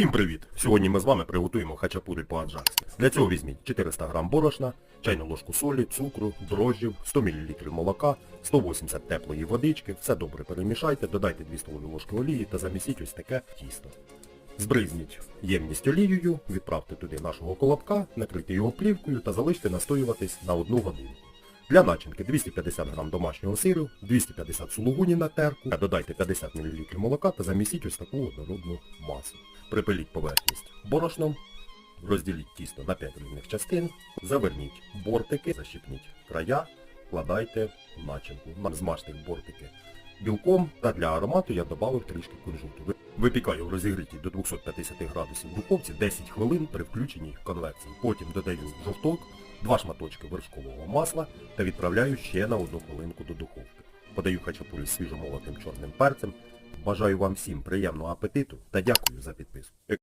Всім привіт! Сьогодні ми з вами приготуємо хачапурі по-аджарськи. Для цього візьміть 400 г борошна, чайну ложку солі, цукру, дрожжів, 100 мл молока, 180 теплої водички, все добре перемішайте, додайте 2 столові ложки олії та замісіть ось таке тісто. Збризніть ємність олією, відправте туди нашого колобка, накрийте його плівкою та залиште настоюватись на 1 годину. Для начинки 250 г домашнього сиру, 250 сулугуні на терку, додайте 50 мл молока та замісіть ось таку однородну масу. Припиліть поверхність борошном, розділіть тісто на 5 рівних частин, заверніть бортики, защипніть края, вкладайте в начинку. Змажте бортики білком та для аромату я додав трішки кунжуту. Випікаю в розігріті до 250 градусів духовці 10 хвилин при включеній конвекції. Потім додаю жовток, два шматочки вершкового масла та відправляю ще на одну хвилинку до духовки. Подаю хачапурі свіжомолотим чорним перцем. Бажаю вам всім приємного апетиту та дякую за підписку.